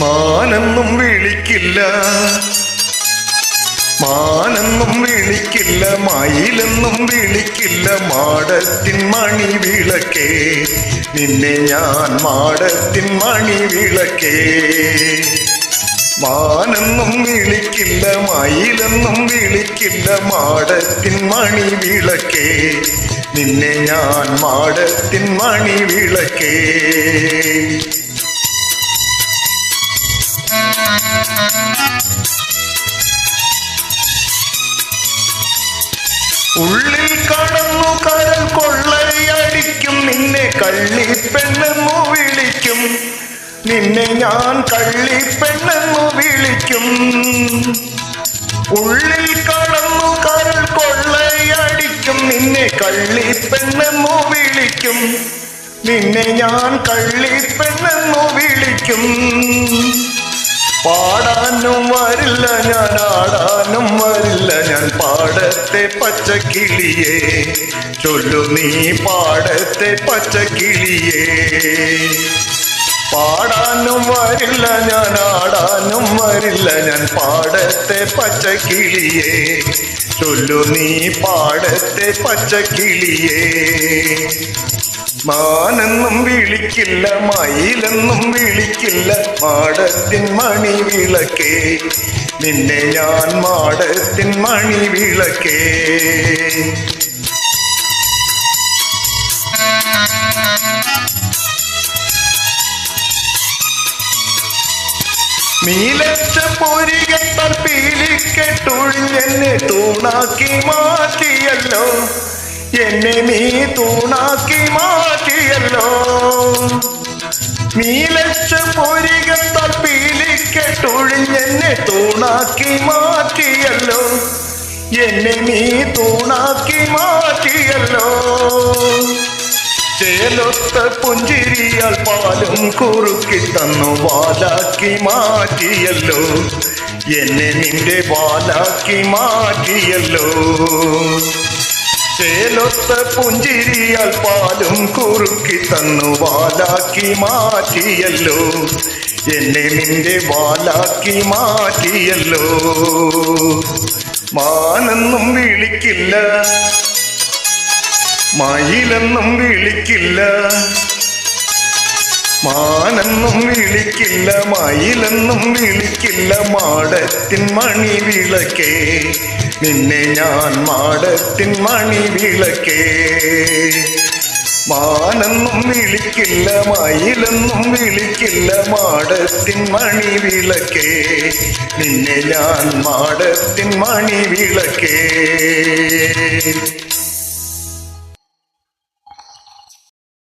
മാനെന്നും വിളിക്കില്ല. മാനെന്നും വിളിക്കില്ല മയിലെന്നും വിളിക്കില്ല. മാടത്തിൻ മണി വിളക്കേ നിന്നെ ഞാൻ മാടത്തിൻ മണി വിളക്കേ. മാനെന്നും വിളിക്കില്ല മയിലെന്നും വിളിക്കില്ല. മാടത്തിൻ മണി വിളക്കേ നിന്നെ ഞാൻ മാടത്തിൻ മണി വിളക്കേ. ഉള്ളിൽ കടന്നു കരൽ കൊള്ളയടിക്കും നിന്നെ കള്ളിപ്പെണ്ണെന്നു വിളിക്കും. നിന്നെ ഞാൻ കള്ളിപ്പെണ്ണെന്നു വിളിക്കും. ഉള്ളിൽ കടന്നു കരൽ കൊള്ളയടിക്കും നിന്നെ കള്ളിപ്പെണ്ണെന്നു വിളിക്കും. നിന്നെ ഞാൻ കള്ളിപ്പെണ്ണെന്നു വിളിക്കും. പാടാനും വരില്ല ഞാൻ ആടാനും വരില്ല ഞാൻ. പാടത്തെ പച്ചക്കിളിയേ ചൊല്ലു നീ പാടത്തെ പച്ചക്കിളിയേ. പാടാനും വരില്ല ഞാൻ ആടാനും വരില്ല. ഞാൻ പാടത്തെ പച്ചക്കിളിയേ ചൊല്ലു നീ പാടത്തെ പച്ചക്കിളിയേ. മാനെന്നും വിളിക്കില്ല മയിലെന്നും വിളിക്കില്ല മാടത്തിൻ മണി വിളക്കേ നിന്നെ ഞാൻ മാടത്തിൻ മണി വിളക്കേ നീലച്ച പൊരികത്താൽ പീലിക്കെട്ടൊഴിഞ്ഞെന്നെ തൂണാക്കി മാറ്റിയല്ലോ. എന്നെ നീ തൂണാക്കി മാറ്റിയല്ലോ. നീലച്ച പൊരികത്താൽ പീലിക്കെട്ടൊഴിഞ്ഞെന്നെ തൂണാക്കി മാറ്റിയല്ലോ. എന്നെ നീ തൂണാക്കി മാറ്റിയല്ലോ. ചേലൊത്ത പുഞ്ചിരിയാൽ പാലും കുറുക്കി തന്നു വാലാക്കി മാറ്റിയല്ലോ. എന്നെ നിന്റെ വാലാക്കി മാറ്റിയല്ലോ. ചേലൊത്ത പുഞ്ചിരിയാൽ പാലും കുറുക്കി തന്നു വാലാക്കി മാറ്റിയല്ലോ. എന്നെ നിന്റെ വാലാക്കി മാറ്റിയല്ലോ. മാനെന്നും വിളിക്കില്ല. മയിലെന്നും വിളിക്കില്ല. മാനെന്നും വിളിക്കില്ല. മയിലെന്നും വിളിക്കില്ല. മാടത്തിൻ മണി വിളക്കേ. നിന്നെ ഞാൻ മാടത്തിൻ മണി വിളക്കേ. മാനെന്നും വിളിക്കില്ല. മയിലെന്നും വിളിക്കില്ല. മാടത്തിൻ മണി വിളക്കേ. നിന്നെ ഞാൻ മാടത്തിൻ മണി വിളക്കേ.